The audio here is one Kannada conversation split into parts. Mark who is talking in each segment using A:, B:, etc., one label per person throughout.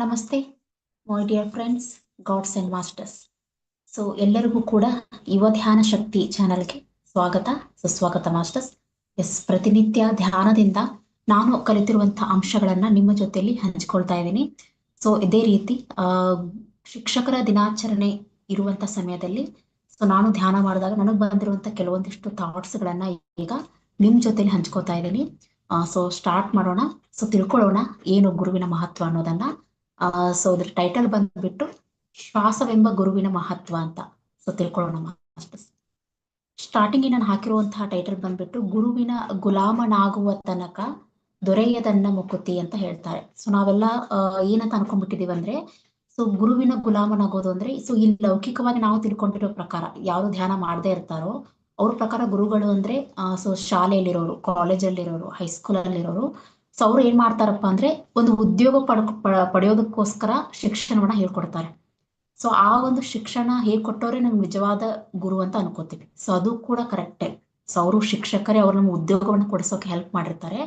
A: ನಮಸ್ತೆ my dear friends gods and masters so ಎಲ್ಲರಿಗೂ ಕೂಡ ಯುವ ಧ್ಯಾನ ಶಕ್ತಿ ಚಾನೆಲ್ಗೆ ಸ್ವಾಗತ, ಸುಸ್ವಾಗತ ಮಾಸ್ಟರ್ಸ್ ಎಸ್ ಪ್ರತಿನಿತ್ಯ ಧ್ಯಾನದಿಂದ ನಾನು ಕಲಿತಿರುವಂತಹ ಅಂಶಗಳನ್ನ ನಿಮ್ಮ ಜೊತೆಯಲ್ಲಿ ಹಂಚಿಕೊಳ್ತಾ ಇದ್ದೀನಿ. ಸೊ ಇದೇ ರೀತಿ ಶಿಕ್ಷಕರ ದಿನಾಚರಣೆ ಇರುವಂತ ಸಮಯದಲ್ಲಿ ಸೊ ನಾನು ಧ್ಯಾನ ಮಾಡಿದಾಗ ನನಗೆ ಬಂದಿರುವಂತ ಕೆಲವೊಂದಿಷ್ಟು ಥಾಟ್ಸ್ ಗಳನ್ನ ಈಗ ನಿಮ್ ಜೊತೆಲಿ ಹಂಚ್ಕೋತಾ ಇದ್ದೀನಿ. ಸೊ ಸ್ಟಾರ್ಟ್ ಮಾಡೋಣ. ಸೊ ತಿಳ್ಕೊಳ್ಳೋಣ ಏನು ಗುರುವಿನ ಮಹತ್ವ ಅನ್ನೋದನ್ನ. ಆ ಸೊ ಅದ್ರ ಟೈಟಲ್ ಬಂದ್ಬಿಟ್ಟು ಶ್ವಾಸವೆಂಬ ಗುರುವಿನ ಮಹತ್ವ ಅಂತ. ಸೊ ತಿಳ್ಕೊಳ್ಳೋಣ ಮಾಸ್ಟರ್ಸ್ ಸ್ಟಾರ್ಟಿಂಗ್ ನಾನು ಹಾಕಿರುವಂತಹ ಟೈಟಲ್ ಬಂದ್ಬಿಟ್ಟು ಗುರುವಿನ ಗುಲಾಮನಾಗುವ ತನಕ ದೊರೆಯದನ್ನ ಮುಕುತಿ ಅಂತ ಹೇಳ್ತಾರೆ. ಸೊ ನಾವೆಲ್ಲ ಏನಂತ ಅನ್ಕೊಂಡ್ಬಿಟ್ಟಿದೀವಿ ಅಂದ್ರೆ ಸೊ ಗುರುವಿನ ಗುಲಾಮನಾಗೋದು ಅಂದ್ರೆ ಸೊ ಈ ಲೌಕಿಕವಾಗಿ ನಾವು ತಿಳ್ಕೊಂಡಿರೋ ಪ್ರಕಾರ ಯಾರು ಧ್ಯಾನ ಮಾಡದೇ ಇರ್ತಾರೋ, ಅವ್ರ ಪ್ರಕಾರ ಗುರುಗಳು ಅಂದ್ರೆ ಸೊ ಶಾಲೆಯಲ್ಲಿರೋರು ಕಾಲೇಜಲ್ಲಿರೋರು ಹೈಸ್ಕೂಲ್ ಅಲ್ಲಿರೋರು ಸೊ ಅವ್ರು ಏನ್ ಮಾಡ್ತಾರಪ್ಪ ಅಂದ್ರೆ ಒಂದು ಉದ್ಯೋಗ ಪಡ್ ಪಡೆಯೋದಕ್ಕೋಸ್ಕರ ಶಿಕ್ಷಣವನ್ನ ಹೇಳ್ಕೊಡ್ತಾರೆ. ಸೊ ಆ ಒಂದು ಶಿಕ್ಷಣ ಹೇಳ್ಕೊಟ್ಟವ್ರೆ ನಮ್ಗೆ ನಿಜವಾದ ಗುರು ಅಂತ ಅನ್ಕೋತೀವಿ. ಸೊ ಅದು ಕೂಡ ಕರೆಕ್ಟೇ. ಸೊ ಅವರು ಶಿಕ್ಷಕರೇ, ಅವ್ರ ನಮ್ಗೆ ಉದ್ಯೋಗವನ್ನು ಕೊಡಿಸೋಕೆ ಹೆಲ್ಪ್ ಮಾಡಿರ್ತಾರೆ.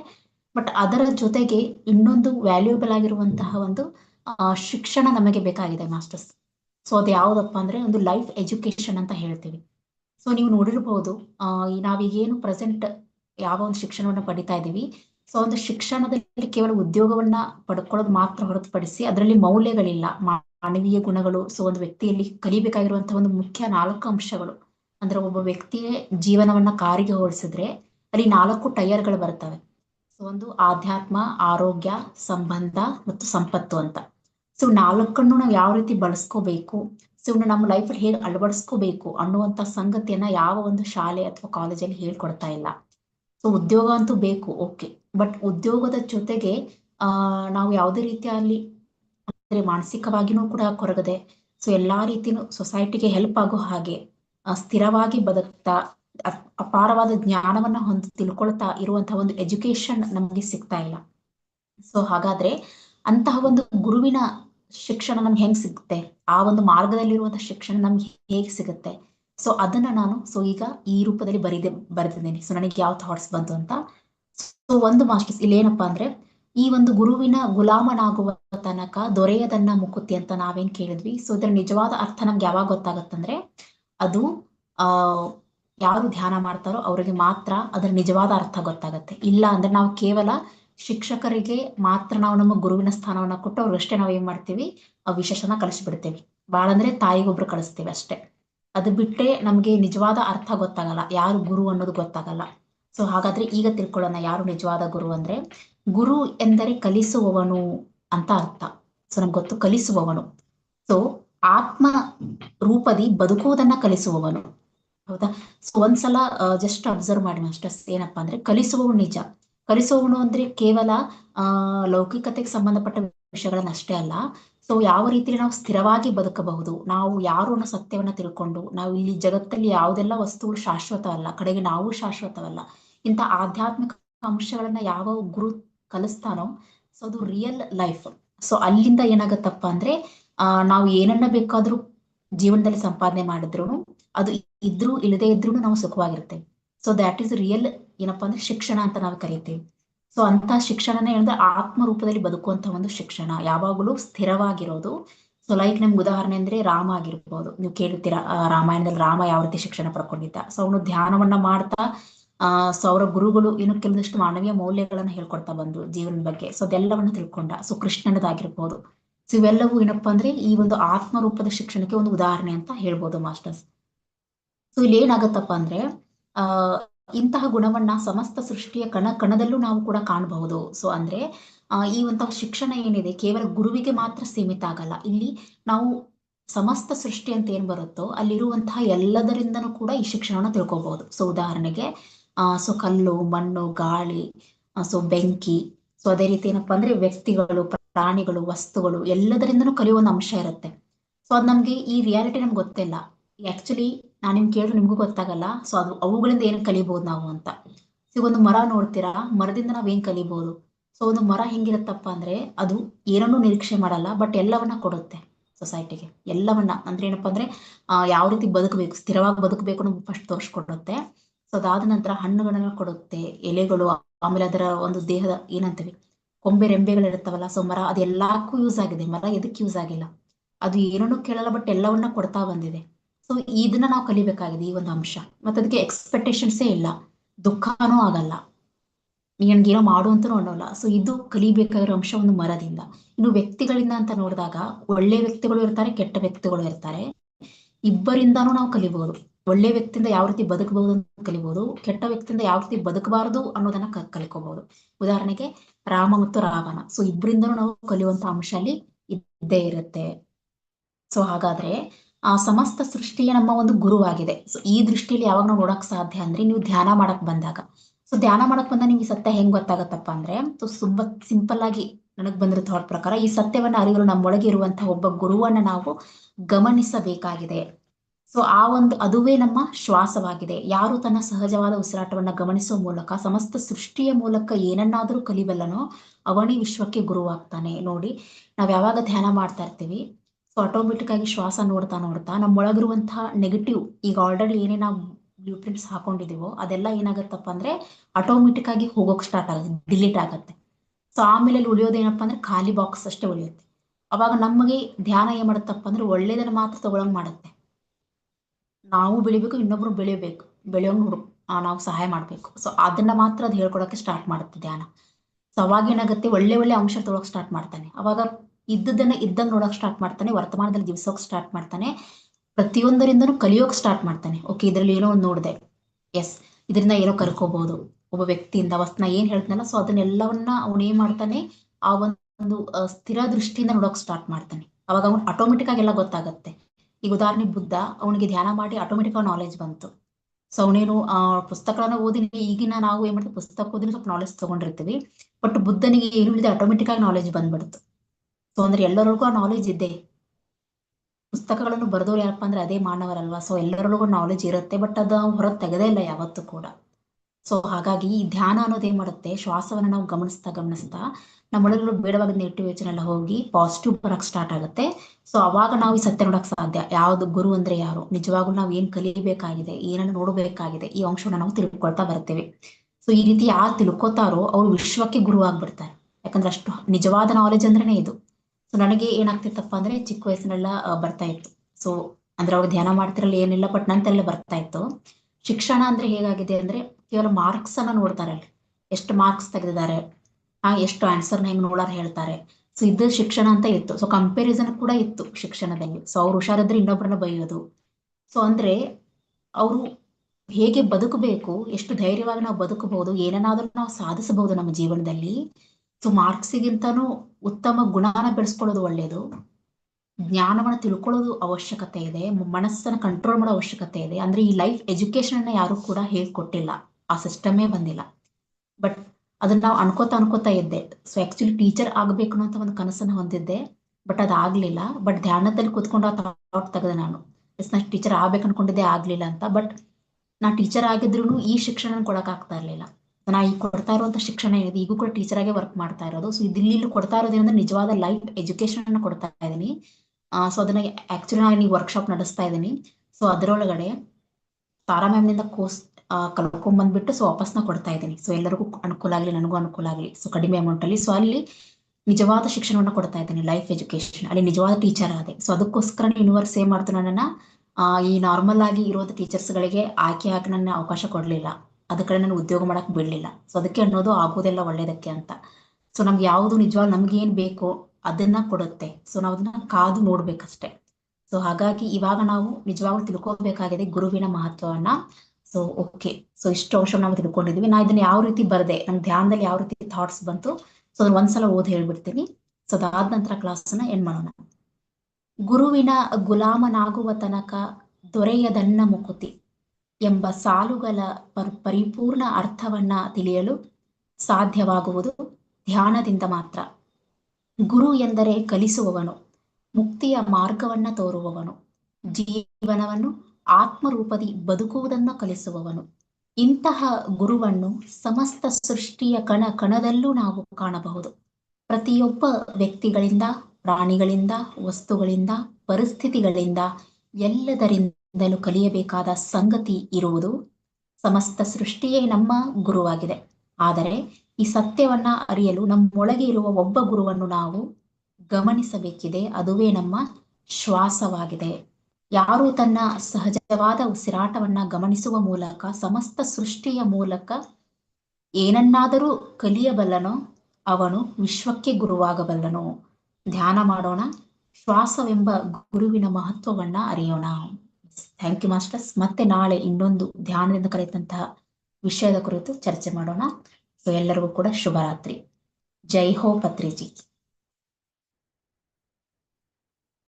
A: ಬಟ್ ಅದರ ಜೊತೆಗೆ ಇನ್ನೊಂದು ವ್ಯಾಲ್ಯೂಬಲ್ ಆಗಿರುವಂತಹ ಒಂದು ಶಿಕ್ಷಣ ನಮಗೆ ಬೇಕಾಗಿದೆ ಮಾಸ್ಟರ್ಸ್. ಸೊ ಅದು ಯಾವ್ದಪ್ಪ ಅಂದ್ರೆ ಒಂದು ಲೈಫ್ ಎಜುಕೇಶನ್ ಅಂತ ಹೇಳ್ತೀವಿ. ಸೊ ನೀವು ನೋಡಿರ್ಬಹುದು ನಾವೀಗೇನು ಪ್ರೆಸೆಂಟ್ ಯಾವ ಒಂದು ಶಿಕ್ಷಣವನ್ನ ಪಡಿತಾ ಇದೀವಿ ಸೊ ಒಂದು ಶಿಕ್ಷಣದಲ್ಲಿ ಕೇವಲ ಉದ್ಯೋಗವನ್ನ ಪಡ್ಕೊಳ್ಳೋದು ಮಾತ್ರ ಹೊರತುಪಡಿಸಿ ಅದರಲ್ಲಿ ಮೌಲ್ಯಗಳಿಲ್ಲ. ಮಾನವೀಯ ಗುಣಗಳು. ಸೊ ಒಂದು ವ್ಯಕ್ತಿಯಲ್ಲಿ ಕಲಿಬೇಕಾಗಿರುವಂತಹ ಒಂದು ಮುಖ್ಯ ನಾಲ್ಕು ಅಂಶಗಳು. ಅಂದ್ರೆ ಒಬ್ಬ ವ್ಯಕ್ತಿಯ ಜೀವನವನ್ನ ಕಾರಿಗೆ ಹೋಲಿಸಿದ್ರೆ ಅಲ್ಲಿ ನಾಲ್ಕು ಟೈರ್ಗಳು ಬರ್ತವೆ. ಸೊ ಒಂದು ಆಧ್ಯಾತ್ಮ, ಆರೋಗ್ಯ, ಸಂಬಂಧ ಮತ್ತು ಸಂಪತ್ತು ಅಂತ. ಸೊ ನಾಲ್ಕನ್ನು ನಾವು ಯಾವ ರೀತಿ ಬಳಸ್ಕೋಬೇಕು? ಸೊ ಇವ್ನ ನಮ್ಮ ಲೈಫಲ್ಲಿ ಹೇಗೆ ಅಳವಡಿಸ್ಕೋಬೇಕು ಅನ್ನುವಂತ ಸಂಗತಿಯನ್ನ ಯಾವ ಒಂದು ಶಾಲೆ ಅಥವಾ ಕಾಲೇಜಲ್ಲಿ ಹೇಳ್ಕೊಡ್ತಾ ಇಲ್ಲ. ಸೊ ಉದ್ಯೋಗ ಅಂತೂ ಬೇಕು, ಓಕೆ. ಬಟ್ ಉದ್ಯೋಗದ ಜೊತೆಗೆ, ಆ, ನಾವು ಯಾವುದೇ ರೀತಿಯಲ್ಲಿ ಅಂದ್ರೆ ಮಾನಸಿಕವಾಗಿನೂ ಕೂಡ ಕೊರಗದೆ ಸೊ ಎಲ್ಲಾ ರೀತಿನೂ ಸೊಸೈಟಿಗೆ ಹೆಲ್ಪ್ ಆಗೋ ಹಾಗೆ ಸ್ಥಿರವಾಗಿ ಬದುಕ್ತಾ ಅಪಾರವಾದ ಜ್ಞಾನವನ್ನ ಹೊಂದಿ, ತಿಳ್ಕೊಳ್ತಾ ಇರುವಂತಹ ಒಂದು ಎಜುಕೇಶನ್ ನಮಗೆ ಸಿಗ್ತಾ ಇಲ್ಲ. ಸೊ ಹಾಗಾದ್ರೆ ಅಂತಹ ಒಂದು ಗುರುವಿನ ಶಿಕ್ಷಣ ನಮ್ಗೆ ಹೆಂಗ್ ಸಿಗುತ್ತೆ? ಆ ಒಂದು ಮಾರ್ಗದಲ್ಲಿರುವಂತಹ ಶಿಕ್ಷಣ ನಮ್ಗೆ ಹೇಗೆ ಸಿಗುತ್ತೆ? ಸೊ ಅದನ್ನ ನಾನು ಸೊ ಈಗ ಈ ರೂಪದಲ್ಲಿ ಬರೀದೆ, ಬರೆದಿದ್ದೇನೆ. ಸೊ ನನಗೆ ಯಾವ ಥಾಟ್ಸ್ ಬಂತು ಅಂತ ಸೊ ಒಂದು ಮಾಸ್ಟರ್ಸ್ ಇಲ್ಲಿ ಏನಪ್ಪಾ ಅಂದ್ರೆ ಈ ಒಂದು ಗುರುವಿನ ಗುಲಾಮನಾಗುವ ತನಕ ದೊರೆಯದನ್ನ ಮುಕುತಿ ಅಂತ ನಾವೇನ್ ಕೇಳಿದ್ವಿ. ಸೊ ಇದರ ನಿಜವಾದ ಅರ್ಥ ನಮ್ಗೆ ಯಾವಾಗ ಗೊತ್ತಾಗತ್ತಂದ್ರೆ ಅದು, ಆ ಯಾರು ಧ್ಯಾನ ಮಾಡ್ತಾರೋ ಅವರಿಗೆ ಮಾತ್ರ ಅದರ ನಿಜವಾದ ಅರ್ಥ ಗೊತ್ತಾಗತ್ತೆ. ಇಲ್ಲ ಅಂದ್ರೆ ನಾವು ಕೇವಲ ಶಿಕ್ಷಕರಿಗೆ ಮಾತ್ರ ನಾವು ನಮ್ಮ ಗುರುವಿನ ಸ್ಥಾನವನ್ನ ಕೊಟ್ಟು ಅವ್ರಿಗಷ್ಟೇ ನಾವು ಏನ್ ಮಾಡ್ತೀವಿ? ಆ ವಿಶೇಷನ ಕಳಿಸ್ಬಿಡ್ತೀವಿ. ಬಾಳ ಅಂದ್ರೆ ತಾಯಿಗೊಬ್ರು ಕಳಿಸ್ತೀವಿ ಅಷ್ಟೇ. ಅದು ಬಿಟ್ಟೆ ನಮ್ಗೆ ನಿಜವಾದ ಅರ್ಥ ಗೊತ್ತಾಗಲ್ಲ. ಯಾರು ಗುರು ಅನ್ನೋದು ಗೊತ್ತಾಗಲ್ಲ. ಸೊ ಹಾಗಾದ್ರೆ ಈಗ ತಿಳ್ಕೊಳ್ಳೋಣ ಯಾರು ನಿಜವಾದ ಗುರು ಅಂದ್ರೆ, ಗುರು ಎಂದರೆ ಕಲಿಸುವವನು ಅಂತ ಅರ್ಥ. ಸೊ ನಮ್ಗೆ ಗೊತ್ತು ಕಲಿಸುವವನು. ಸೊ ಆತ್ಮ ರೂಪದಿ ಬದುಕುವುದನ್ನ ಕಲಿಸುವವನು. ಹೌದಾ? ಸೊ ಒಂದ್ಸಲ ಜಸ್ಟ್ ಅಬ್ಸರ್ವ್ ಮಾಡಿ ಮಾಸ್ಟರ್ಸ್ ಏನಪ್ಪಾ ಅಂದ್ರೆ, ಕಲಿಸುವವನು ನಿಜ. ಕಲಿಸುವವನು ಅಂದ್ರೆ ಕೇವಲ, ಆ, ಲೌಕಿಕತೆಗೆ ಸಂಬಂಧಪಟ್ಟ ವಿಷಯಗಳನ್ನ ಅಷ್ಟೇ ಅಲ್ಲ ಸೊ ಯಾವ ರೀತಿಯಲ್ಲಿ ನಾವು ಸ್ಥಿರವಾಗಿ ಬದುಕಬಹುದು? ನಾವು ಯಾರು ಅನ್ನೋ ಸತ್ಯವನ್ನ ತಿಳ್ಕೊಂಡು, ನಾವು ಇಲ್ಲಿ ಜಗತ್ತಲ್ಲಿ ಯಾವುದೆಲ್ಲ ವಸ್ತುಗಳು ಶಾಶ್ವತ ಅಲ್ಲ ಕಡೆಗೆ ನಾವು ಶಾಶ್ವತವಲ್ಲ, ಇಂಥ ಆಧ್ಯಾತ್ಮಿಕ ಅಂಶಗಳನ್ನ ಯಾವ ಗುರು ಕಲಿಸ್ತಾನೋ, ಸೊ, ಅದು ರಿಯಲ್ ಲೈಫ್ ಸೊ ಅಲ್ಲಿಂದ ಏನಾಗತ್ತಪ್ಪ ಅಂದ್ರೆ, ಆ, ನಾವು ಏನನ್ನ ಬೇಕಾದ್ರೂ ಜೀವನದಲ್ಲಿ ಸಂಪಾದನೆ ಮಾಡಿದ್ರು ಅದು ಇದ್ರೂ ಇಲ್ಲದೆ ಇದ್ರೂ ನಾವು ಸುಖವಾಗಿರ್ತೇವೆ. ಸೊ ದ್ಯಾಟ್ ಈಸ್ ರಿಯಲ್ ಏನಪ್ಪಾ ಅಂದ್ರೆ ಶಿಕ್ಷಣ ಅಂತ ನಾವು ಕರಿತೀವಿ. ಸೊ ಅಂತ ಶಿಕ್ಷಣನೇ ಹೇಳಿದ್ರೆ ಆತ್ಮ ರೂಪದಲ್ಲಿ ಬದುಕುವಂತ ಒಂದು ಶಿಕ್ಷಣ. ಯಾವಾಗಲೂ ಸ್ಥಿರವಾಗಿರೋದು. ಸೊ ಲೈಕ್ ನಿಮ್ಗೆ ಉದಾಹರಣೆ ಅಂದ್ರೆ ರಾಮ ಆಗಿರ್ಬೋದು. ನೀವು ಕೇಳುತ್ತೀರಾ ರಾಮಾಯಣದಲ್ಲಿ ರಾಮ ಯಾವ ರೀತಿ ಶಿಕ್ಷಣ ಪಡ್ಕೊಂಡಿದ್ದ? ಸೊ ಅವನು ಧ್ಯಾನವನ್ನ ಮಾಡ್ತಾ, ಆ ಸೊ ಅವರ ಗುರುಗಳು ಏನು ಕೆಲವೊಂದಿಷ್ಟು ಮಾನವೀಯ ಮೌಲ್ಯಗಳನ್ನ ಹೇಳ್ಕೊಡ್ತಾ ಬಂದ್ರು ಜೀವನದ ಬಗ್ಗೆ. ಸೊ ಅದೆಲ್ಲವನ್ನ ತಿಳ್ಕೊಂಡ. ಸೊ ಕೃಷ್ಣನದಾಗಿರ್ಬೋದು. ಸೊ ಇವೆಲ್ಲವೂ ಏನಪ್ಪಾ ಅಂದ್ರೆ ಈ ಒಂದು ಆತ್ಮ ರೂಪದ ಶಿಕ್ಷಣಕ್ಕೆ ಒಂದು ಉದಾಹರಣೆ ಅಂತ ಹೇಳ್ಬೋದು ಮಾಸ್ಟರ್ಸ್. ಸೊ ಇಲ್ಲಿ ಏನಾಗತ್ತಪ್ಪ ಅಂದ್ರೆ, ಆ ಇಂತಹ ಗುಣವನ್ನ ಸಮಸ್ತ ಸೃಷ್ಟಿಯ ಕಣ ಕಣದಲ್ಲೂ ನಾವು ಕೂಡ ಕಾಣಬಹುದು. ಸೊ ಅಂದ್ರೆ ಈ ಒಂದು ಶಿಕ್ಷಣ ಏನಿದೆ, ಕೇವಲ ಗುರುವಿಗೆ ಮಾತ್ರ ಸೀಮಿತ ಆಗಲ್ಲ. ಇಲ್ಲಿ ನಾವು ಸಮಸ್ತ ಸೃಷ್ಟಿ ಅಂತ ಏನ್ ಬರುತ್ತೋ, ಅಲ್ಲಿರುವಂತಹ ಎಲ್ಲದರಿಂದನೂ ಕೂಡ ಈ ಶಿಕ್ಷಣವನ್ನ ತಿಳ್ಕೊಬಹುದು. ಸೊ ಉದಾಹರಣೆಗೆ, ಆ ಸೊ ಕಲ್ಲು, ಮಣ್ಣು, ಗಾಳಿ ಸೊ ಬೆಂಕಿ ಸೊ ಅದೇ ರೀತಿ ಏನಪ್ಪಾ ಅಂದ್ರೆ ವ್ಯಕ್ತಿಗಳು, ಪ್ರಾಣಿಗಳು, ವಸ್ತುಗಳು, ಎಲ್ಲದರಿಂದನೂ ಕಲಿಯುವ ಅಂಶ ಇರುತ್ತೆ. ಸೊ ಅದ್ ನಮ್ಗೆ ಈ ರಿಯಾಲಿಟಿ ನಮ್ಗೆ ಗೊತ್ತಿಲ್ಲ. ಆಕ್ಚುಲಿ ನಾನ್ ನಿಮ್ಗೆ ಕೇಳಿದ್ರೆ ನಿಮ್ಗೂ ಗೊತ್ತಾಗಲ್ಲ. ಸೊ ಅದು ಅವುಗಳಿಂದ ಏನ್ ಕಲಿಬಹುದು ನಾವು ಅಂತ. ಸೊ ಒಂದು ಮರ ನೋಡ್ತೀರಾ? ಮರದಿಂದ ನಾವ್ ಏನ್ ಕಲಿಬಹುದು ಸೊ ಒಂದು ಮರ ಹೆಂಗಿರುತ್ತಪ್ಪ ಅಂದ್ರೆ ಅದು ಏನನ್ನೂ ನಿರೀಕ್ಷೆ ಮಾಡಲ್ಲ ಬಟ್ ಎಲ್ಲವನ್ನ ಕೊಡುತ್ತೆ ಸೊಸೈಟಿಗೆ ಎಲ್ಲವನ್ನ. ಅಂದ್ರೆ ಏನಪ್ಪಾ ಅಂದ್ರೆ ಯಾವ ರೀತಿ ಬದುಕಬೇಕು, ಸ್ಥಿರವಾಗಿ ಬದುಕಬೇಕು ಅನ್ನೋದು ಫಸ್ಟ್ ತೋರಿಸ್ಕೊಡುತ್ತೆ. ಸೊ ಅದಾದ ನಂತರ ಹಣ್ಣುಗಳನ್ನ ಕೊಡುತ್ತೆ, ಎಲೆಗಳು, ಆಮೇಲೆ ಅದರ ಒಂದು ದೇಹದ ಏನಂತೀವಿ, ಕೊಂಬೆ ರೆಂಬೆಗಳಿರ್ತಾವಲ್ಲ ಸೊ ಮರ ಅದೆಲ್ಲಕ್ಕೂ ಯೂಸ್ ಆಗಿದೆ. ಮರ ಎದಕ್ಕೆ ಯೂಸ್ ಆಗಿಲ್ಲ? ಅದು ಏನನ್ನೂ ಕೇಳಲ್ಲ ಬಟ್ ಎಲ್ಲವನ್ನ ಕೊಡ್ತಾ ಬಂದಿದೆ. ಸೊ ಇದನ್ನ ನಾವು ಕಲಿಬೇಕಾಗಿದೆ ಈ ಒಂದು ಅಂಶ. ಮತ್ತೆ ಅದಕ್ಕೆ ಎಕ್ಸ್ಪೆಕ್ಟೇಷನ್ಸೇ ಇಲ್ಲ. ದುಃಖನೂ ಆಗಲ್ಲ. ಏನೋ ಮಾಡು ಅಂತನೂ ಅನ್ನೋಲ್ಲ ಸೊ ಇದು ಕಲಿಬೇಕಾಗಿರೋ ಅಂಶ ಒಂದು ಮರದಿಂದ. ಇನ್ನು ವ್ಯಕ್ತಿಗಳಿಂದ ಅಂತ ನೋಡಿದಾಗ ಒಳ್ಳೆ ವ್ಯಕ್ತಿಗಳು ಇರ್ತಾರೆ, ಕೆಟ್ಟ ವ್ಯಕ್ತಿಗಳು ಇರ್ತಾರೆ. ಇಬ್ಬರಿಂದಾನು ನಾವು ಕಲಿಬಹುದು ಒಳ್ಳೆ ವ್ಯಕ್ತಿಯಿಂದ ಯಾವ ರೀತಿ ಬದುಕಬಹುದು ಅಂತ ಕಲಿಬಹುದು ಕೆಟ್ಟ ವ್ಯಕ್ತಿಯಿಂದ ಯಾವ ರೀತಿ ಬದುಕಬಾರದು ಅನ್ನೋದನ್ನ ಕಲಿಕೋಬಹುದು ಉದಾಹರಣೆಗೆ ರಾಮ ಮತ್ತು ರಾವಣ. ಸೊ ಇಬ್ಬರಿಂದನೂ ನಾವು ಕಲಿಯುವಂತ ಅಂಶ ಅಲ್ಲಿ ಇದ್ದೇ ಇರುತ್ತೆ. ಸೊ ಹಾಗಾದ್ರೆ ಆ ಸಮಸ್ತ ಸೃಷ್ಟಿಯ ನಮ್ಮ ಒಂದು ಗುರುವಾಗಿದೆ. ಸೊ ಈ ದೃಷ್ಟಿಯಲ್ಲಿ ಯಾವಾಗ ನಾವು ನೋಡಕ್ ಸಾಧ್ಯ ಅಂದ್ರೆ ನೀವು ಧ್ಯಾನ ಮಾಡಕ್ ಬಂದಾಗ. ಸೊ ಧ್ಯಾನ ಮಾಡಕ್ ಬಂದ ನಿಮ್ಗೆ ಸತ್ಯ ಹೆಂಗ್ ಗೊತ್ತಾಗತ್ತಪ್ಪ ಅಂದ್ರೆ ಸೊ ತುಂಬಾ ಸಿಂಪಲ್ ಆಗಿ ನನಗ್ ಬಂದಿರೋ ಥಾಟ್ ಪ್ರಕಾರ ಈ ಸತ್ಯವನ್ನ ಅರಿಯಲು ನಮ್ಮೊಳಗೆ ಇರುವಂತಹ ಒಬ್ಬ ಗುರುವನ್ನ ನಾವು ಗಮನಿಸಬೇಕಾಗಿದೆ. ಸೊ ಆ ಒಂದು ಅದುವೇ ನಮ್ಮ ಶ್ವಾಸವಾಗಿದೆ. ಯಾರು ತನ್ನ ಸಹಜವಾದ ಉಸಿರಾಟವನ್ನ ಗಮನಿಸುವ ಮೂಲಕ, ಸಮಸ್ತ ಸೃಷ್ಟಿಯ ಮೂಲಕ ಏನನ್ನಾದರೂ ಕಲಿಬಲ್ಲನೋ ಅವನೇ ವಿಶ್ವಕ್ಕೆ ಗುರುವಾಗ್ತಾನೆ. ನೋಡಿ, ನಾವ್ ಯಾವಾಗ ಧ್ಯಾನ ಮಾಡ್ತಾ ಇರ್ತೀವಿ ಸೊ ಆಟೋಮೆಟಿಕ್ ಆಗಿ ಶ್ವಾಸ ನೋಡ್ತಾ ನೋಡ್ತಾ ನಮ್ಮೊಳಗಿರುವಂತಹ ನೆಗೆಟಿವ್ ಈಗ ಆಲ್ರೆಡಿ ಏನೇನ ನಾವು ಬ್ಲೂ ಹಾಕೊಂಡಿದೀವೋ ಅದೆಲ್ಲ ಏನಾಗತ್ತಪ್ಪ ಅಂದ್ರೆ ಆಟೋಮೆಟಿಕ್ ಆಗಿ ಹೋಗೋಕ್ ಸ್ಟಾರ್ಟ್ ಆಗುತ್ತೆ ಡಿಲೀಟ್ ಆಗುತ್ತೆ. ಸೊ ಆಮೇಲೆ ಅಲ್ಲಿ ಉಳಿಯೋದೇನಪ್ಪ ಅಂದ್ರೆ ಖಾಲಿ ಬಾಕ್ಸ್ ಅಷ್ಟೇ ಉಳಿಯುತ್ತೆ. ಅವಾಗ ನಮಗೆ ಧ್ಯಾನ ಏನ್ ಮಾಡುತ್ತಪ್ಪ ಅಂದ್ರೆ ಒಳ್ಳೇದನ್ನ ಮಾತ್ರ ತಗೊಳಂಗ್ ಮಾಡುತ್ತೆ. ನಾವು ಬೆಳಿಬೇಕು, ಇನ್ನೊಬ್ರು ಬೆಳಿಬೇಕು, ಬೆಳೆಯೋಂಗ್ ನೋಡು ನಾವು ಸಹಾಯ ಮಾಡ್ಬೇಕು. ಸೊ ಅದನ್ನ ಮಾತ್ರ ಅದು ಹೇಳ್ಕೊಡಕ್ಕೆ ಸ್ಟಾರ್ಟ್ ಮಾಡುತ್ತೆ ಧ್ಯಾನ. ಸೊ ಅವಾಗ ಏನಾಗುತ್ತೆ, ಒಳ್ಳೆ ಒಳ್ಳೆ ಅಂಶ ತೊಗೊಳಕ್ ಸ್ಟಾರ್ಟ್ ಮಾಡ್ತಾನೆ. ಅವಾಗ ಇದ್ದದನ್ನ ಇದ್ದಂಗ್ ನೋಡಕ್ ಸ್ಟಾರ್ಟ್ ಮಾಡ್ತಾನೆ, ವರ್ತಮಾನದಲ್ಲಿ ಜೀವಿಸೋಕ್ ಸ್ಟಾರ್ಟ್ ಮಾಡ್ತಾನೆ, ಪ್ರತಿಯೊಂದರಿಂದನೂ ಕಲಿಯೋಕ್ ಸ್ಟಾರ್ಟ್ ಮಾಡ್ತಾನೆ. ಓಕೆ ಇದ್ರಲ್ಲಿ ಏನೋ ಒಂದು ನೋಡಿದೆ. ಎಸ್ ಇದರಿಂದ ಏನೋ ಕರ್ಕೋಬಹುದು ಒಬ್ಬ ವ್ಯಕ್ತಿಯಿಂದ ವಸ್ತು ನಾ ಏನ್ ಹೇಳ್ತಾನಲ್ಲ ಸೊ ಅದನ್ನೆಲ್ಲವನ್ನ ಅವನು ಏನ್ ಮಾಡ್ತಾನೆ, ಆ ಒಂದು ಸ್ಥಿರ ದೃಷ್ಟಿಯಿಂದ ನೋಡೋಕೆ ಸ್ಟಾರ್ಟ್ ಮಾಡ್ತಾನೆ. ಅವಾಗ ಅವ್ನು ಆಟೋಮೆಟಿಕ್ ಆಗಿ ಎಲ್ಲ ಗೊತ್ತಾಗತ್ತೆ. ಈಗ ಉದಾಹರಣೆ ಬುದ್ಧ, ಅವನಿಗೆ ಧ್ಯಾನ ಮಾಡಿ ಆಟೋಮೆಟಿಕ್ ಆಗಿ ನಾಲೆಜ್ ಬಂತು. ಸೊ ಅವನೇನು, ಆ, ಪುಸ್ತಕಗಳನ್ನ ಓದಿ ಈಗಿನ ನಾವು ಏನ್ ಮಾಡ್ತೀವಿ, ಪುಸ್ತಕ ಓದಿನ ಸ್ವಲ್ಪ ನಾಲೆಜ್ ತಗೊಂಡಿರ್ತೀವಿ. ಬಟ್ ಬುದ್ಧನಿಗೆ ಏನು ಹೇಳಿದೆ ಆಟೋಮೆಟಿಕ್ ಆಗಿ ನಾಲೆಜ್ ಬಂದ್ಬಿಡ್ತು. ಸೊ ಅಂದ್ರೆ ಎಲ್ಲರಿಗೂ ಆ ನಾಲೆಜ್ ಇದೆ. ಪುಸ್ತಕಗಳನ್ನು ಬರೆದವ್ರು ಯಾರಪ್ಪ ಅಂದ್ರೆ ಅದೇ ಮಾನವರಲ್ವಾ? ಸೊ ಎಲ್ಲರಿಗೂ ನಾಲೆಜ್ ಇರುತ್ತೆ ಬಟ್ ಅದು ಹೊರ ತೆಗೆದೇ ಇಲ್ಲ ಯಾವತ್ತೂ ಕೂಡ. ಸೊ ಹಾಗಾಗಿ ಈ ಧ್ಯಾನ ಅನ್ನೋದು ಏನ್ ಮಾಡುತ್ತೆ? ಶ್ವಾಸವನ್ನ ನಾವು ಗಮನಿಸ್ತಾ ಗಮನಿಸ್ತಾ ನಮ್ಮೊಳಗಡೆ ಬೇಡವಾದ ನೆಗೆಟಿವ್ ಯೋಚನೆ ಎಲ್ಲ ಹೋಗಿ ಪಾಸಿಟಿವ್ ಬರಕ್ ಸ್ಟಾರ್ಟ್ ಆಗುತ್ತೆ. ಸೊ ಅವಾಗ ನಾವು ಈ ಸತ್ಯ ನೋಡಕ್ ಸಾಧ್ಯ. ಯಾವ್ದು ಗುರು ಅಂದ್ರೆ ಯಾರು? ನಿಜವಾಗ್ಲೂ ನಾವು ಏನ್ ಕಲಿಬೇಕಾಗಿದೆ? ಏನನ್ನ ನೋಡಬೇಕಾಗಿದೆ? ಈ ಅಂಶವನ್ನ ನಾವು ತಿಳ್ಕೊಳ್ತಾ ಬರ್ತೇವೆ. ಸೊ ಈ ರೀತಿ ಯಾರು ತಿಳ್ಕೊತಾರೋ ಅವ್ರು ವಿಶ್ವಕ್ಕೆ ಗುರು ಆಗ್ಬಿಡ್ತಾರೆ ಯಾಕಂದ್ರೆ ಅಷ್ಟು ನಿಜವಾದ ನಾಲೆಜ್ ಅಂದ್ರೇನೆ ಇದು. ಸೊ ನನಗೆ ಏನಾಗ್ತಿತ್ತಪ್ಪ ಅಂದ್ರೆ ಚಿಕ್ಕ ವಯಸ್ಸಿನೆಲ್ಲ ಬರ್ತಾ ಇತ್ತು. ಸೊ ಅಂದ್ರೆ ಅವಾಗ ಧ್ಯಾನ ಮಾಡ್ತಿರಲ್ಲ ಏನಿಲ್ಲ ಬಟ್ ನಂತೆಲ್ಲ ಬರ್ತಾ ಇತ್ತು. ಶಿಕ್ಷಣ ಅಂದ್ರೆ ಹೇಗಾಗಿದೆ ಅಂದ್ರೆ, ಕೇವಲ ಮಾರ್ಕ್ಸ್ ಅನ್ನ ನೋಡ್ತಾರೆ ಎಷ್ಟು ಮಾರ್ಕ್ಸ್ ತೆಗೆದಿದ್ದಾರೆ, ಆ, ಎಷ್ಟು ಆನ್ಸರ್ನ ಹೆಂಗ್ ನೋಡಾರ ಹೇಳ್ತಾರೆ. ಸೊ ಇದು ಶಿಕ್ಷಣ ಅಂತ ಇತ್ತು. ಸೊ ಕಂಪ್ಯಾರಿಸನ್ ಕೂಡ ಇತ್ತು ಶಿಕ್ಷಣದಲ್ಲಿ. ಸೊ ಅವ್ರು ಹುಷಾರಿದ್ರೆ ಇನ್ನೊಬ್ಬರನ್ನ ಬೈಯೋದು. ಸೊ ಅಂದ್ರೆ ಅವರು ಹೇಗೆ ಬದುಕಬೇಕು, ಎಷ್ಟು ಧೈರ್ಯವಾಗಿ ನಾವು ಬದುಕಬಹುದು ಏನನ್ನಾದ್ರೂ ನಾವು ಸಾಧಿಸಬಹುದು ನಮ್ಮ ಜೀವನದಲ್ಲಿ. ಸೊ ಮಾರ್ಕ್ಸಿಗಿಂತನೂ ಉತ್ತಮ ಗುಣನ ಬೆಳೆಸ್ಕೊಳ್ಳೋದು ಒಳ್ಳೆಯದು ಜ್ಞಾನವನ್ನ ತಿಳ್ಕೊಳ್ಳೋದು ಅವಶ್ಯಕತೆ ಇದೆ. ಮನಸ್ಸನ್ನ ಕಂಟ್ರೋಲ್ ಮಾಡೋ ಅವಶ್ಯಕತೆ ಇದೆ. ಅಂದ್ರೆ ಈ ಲೈಫ್ ಎಜುಕೇಶನ್ ಅನ್ನ ಯಾರು ಕೂಡ ಹೇಳ್ಕೊಟ್ಟಿಲ್ಲ. ಆ ಸಿಸ್ಟಮೇ ಬಂದಿಲ್ಲ. ಬಟ್ ಅದನ್ನ ನಾವು ಅನ್ಕೋತಾ ಅನ್ಕೋತಾ ಇದ್ದೆ. ಸೊ ಆಕ್ಚುಲಿ ಟೀಚರ್ ಆಗ್ಬೇಕು ಅಂತ ಒಂದು ಕನಸನ್ನು ಹೊಂದಿದ್ದೆ. ಬಟ್ ಅದಾಗ್ಲಿಲ್ಲ ಬಟ್ ಧ್ಯಾನದಲ್ಲಿ ಕುತ್ಕೊಂಡು ಆ ಥಾಟ್ ತೆಗೆದೆ ನಾನು. ಎಸ್ ನಾ ಟೀಚರ್ ಆಗ್ಬೇಕು ಅನ್ಕೊಂಡಿದ್ದೆ, ಆಗ್ಲಿಲ್ಲ ಅಂತ. ಬಟ್ ನಾ ಟೀಚರ್ ಆಗಿದ್ರು ಈ ಶಿಕ್ಷಣ ಕೊಡಕ್ ಇರ್ಲಿಲ್ಲ. ನಾ ಈಗ ಕೊಡ್ತಾ ಇರುವಂತ ಶಿಕ್ಷಣ ಏನಿದೆ ಈಗೂ ಕೂಡ ಟೀಚರ್ ಆಗಿ ವರ್ಕ್ ಮಾಡ್ತಾ ಇರೋದು. ಸೊ ಇಲ್ಲಿ ಕೊಡ್ತಾ ಇರೋದೇನಂದ್ರೆ ನಿಜವಾದ ಲೈಫ್ ಎಜುಕೇಶನ್ ಅನ್ನ ಕೊಡ್ತಾ ಇದ್ದೀನಿ. ಸೊ ಅದನ್ನ ಆಕ್ಚುಲಿ ನಾನು ಈಗ ವರ್ಕ್ಶಾಪ್ ನಡೆಸ್ತಾ ಇದ್ದೀನಿ. ಸೊ ಅದರೊಳಗಡೆ ತಾರಾ ಮ್ಯಾಮ್ನಿಂದ ಕೋರ್ಸ್ ಕಲ್ಕೊಂಡ್ ಬಂದ್ಬಿಟ್ಟು ಸೊ ವಾಪಸ್ನ ಕೊಡ್ತಾ ಇದ್ದೀನಿ. ಸೊ ಎಲ್ಲರಿಗೂ ಅನುಕೂಲ ಆಗಲಿ, ನನಗೂ ಅನುಕೂಲ ಆಗಲಿ. ಸೊ ಕಡಿಮೆ ಅಮೌಂಟ್ ಅಲ್ಲಿ. ಸೊ ಅಲ್ಲಿ ನಿಜವಾದ ಶಿಕ್ಷಣವನ್ನು ಕೊಡ್ತಾ ಇದ್ದೀನಿ ಲೈಫ್ ಎಜುಕೇಶನ್ ಅಲ್ಲಿ ನಿಜವಾದ ಟೀಚರ್ ಆದೆ. ಸೊ ಅದಕ್ಕೋಸ್ಕರ ಯೂನಿವರ್ಸ್ ಏನ್ ಮಾಡ್ತು ನನ್ನನ್ನ ಈ ನಾರ್ಮಲ್ ಆಗಿ ಇರುವಂತ ಟೀಚರ್ಸ್ ಗಳಿಗೆ ಆಯ್ಕೆ ಹಾಕಿ ನನ್ನ ಅವಕಾಶ ಕೊಡ್ಲಿಲ್ಲ. ಅದ ಕಡೆ ನಾನು ಉದ್ಯೋಗ ಮಾಡಕ್ ಬಿಡ್ಲಿಲ್ಲ. ಸೊ ಅದಕ್ಕೆ ಅನ್ನೋದು ಆಗೋದೆಲ್ಲ ಒಳ್ಳೇದಕ್ಕೆ ಅಂತ. ಸೊ ನಮ್ಗೆ ಯಾವುದು ನಿಜವಾಗ್ ನಮ್ಗೆ ಏನ್ ಬೇಕೋ ಅದನ್ನ ಕೊಡುತ್ತೆ. ಸೊ ನಾವು ಅದನ್ನ ಕಾದು ನೋಡ್ಬೇಕಷ್ಟೆ. ಸೊ ಹಾಗಾಗಿ ಇವಾಗ ನಾವು ನಿಜವಾಗ್ಲೂ ತಿಳ್ಕೊಬೇಕಾಗಿದೆ ಗುರುವಿನ ಮಹತ್ವವನ್ನ. ಸೊ ಓಕೆ ಸೊ ಇಷ್ಟು ಅಂಶ ನಾವು ತಿಳ್ಕೊಂಡಿದ್ವಿ. ನಾ ಇದನ್ನ ಯಾವ ರೀತಿ ಬರದೆ ನಮ್ ಧ್ಯಾನದಲ್ಲಿ ಯಾವ ರೀತಿ ಥಾಟ್ಸ್ ಬಂತು ಸೊ ಅದನ್ನ ಒಂದ್ಸಲ ಓದ್ ಹೇಳ್ಬಿಡ್ತೀನಿ. ಸೊ ಅದಾದ ನಂತರ ಕ್ಲಾಸ್ನ ಏನ್ ಮಾಡೋಣ. ಗುರುವಿನ ಗುಲಾಮನಾಗುವ ತನಕ ದೊರೆಯದನ್ನ ಮುಕುತಿ. ಎಂಬ ಸಾಲುಗಳ ಪರಿಪೂರ್ಣ ಅರ್ಥವನ್ನ ತಿಳಿಯಲು ಸಾಧ್ಯವಾಗುವುದು ಧ್ಯಾನದಿಂದ ಮಾತ್ರ. ಗುರು ಎಂದರೆ ಕಲಿಸುವವನು, ಮುಕ್ತಿಯ ಮಾರ್ಗವನ್ನ ತೋರುವವನು, ಜೀವನವನ್ನು ಆತ್ಮರೂಪದಿ ಬದುಕುವುದನ್ನು ಕಲಿಸುವವನು. ಇಂತಹ ಗುರುವನ್ನು ಸಮಸ್ತ ಸೃಷ್ಟಿಯ ಕಣ ಕಣದಲ್ಲೂ ನಾವು ಕಾಣಬಹುದು. ಪ್ರತಿಯೊಬ್ಬ ವ್ಯಕ್ತಿಗಳಿಂದ, ಪ್ರಾಣಿಗಳಿಂದ, ವಸ್ತುಗಳಿಂದ, ಪರಿಸ್ಥಿತಿಗಳಿಂದ ಎಲ್ಲದರಿಂದಲೂ ಕಲಿಯಬೇಕಾದ ಸಂಗತಿ ಇರುವುದು ಸಮಸ್ತ ಸೃಷ್ಟಿಯೇ ನಮ್ಮ ಗುರುವಾಗಿದೆ. ಆದರೆ ಈ ಸತ್ಯವನ್ನ ಅರಿಯಲು ನಮ್ಮೊಳಗೆ ಇರುವ ಒಬ್ಬ ಗುರುವನ್ನು ನಾವು ಗಮನಿಸಬೇಕಿದೆ. ಅದುವೇ ನಮ್ಮ ಶ್ವಾಸವಾಗಿದೆ. ಯಾರು ತನ್ನ ಸಹಜವಾದ ಉಸಿರಾಟವನ್ನ ಗಮನಿಸುವ ಮೂಲಕ, ಸಮಸ್ತ ಸೃಷ್ಟಿಯ ಮೂಲಕ ಏನನ್ನಾದರೂ ಕಲಿಯಬಲ್ಲನೋ, ಅವನು ವಿಶ್ವಕ್ಕೆ ಗುರುವಾಗಬಲ್ಲನು. ಧ್ಯಾನ ಮಾಡೋಣ. ಶ್ವಾಸವೆಂಬ ಗುರುವಿನ ಮಹತ್ವವನ್ನ ಅರಿಯೋಣ. ಥ್ಯಾಂಕ್ ಯು ಮಾಸ್ಟರ್ಸ್ ಮತ್ತೆ ನಾಳೆ ಇನ್ನೊಂದು ಧ್ಯಾನದಿಂದ ಕಲಿತಂತಹ ವಿಷಯದ ಕುರಿತು ಚರ್ಚೆ ಮಾಡೋಣ. ಸೊ ಎಲ್ಲರಿಗೂ ಕೂಡ ಶುಭರಾತ್ರಿ. ಜೈ ಹೋ, ಪತ್ರಿಜಿ.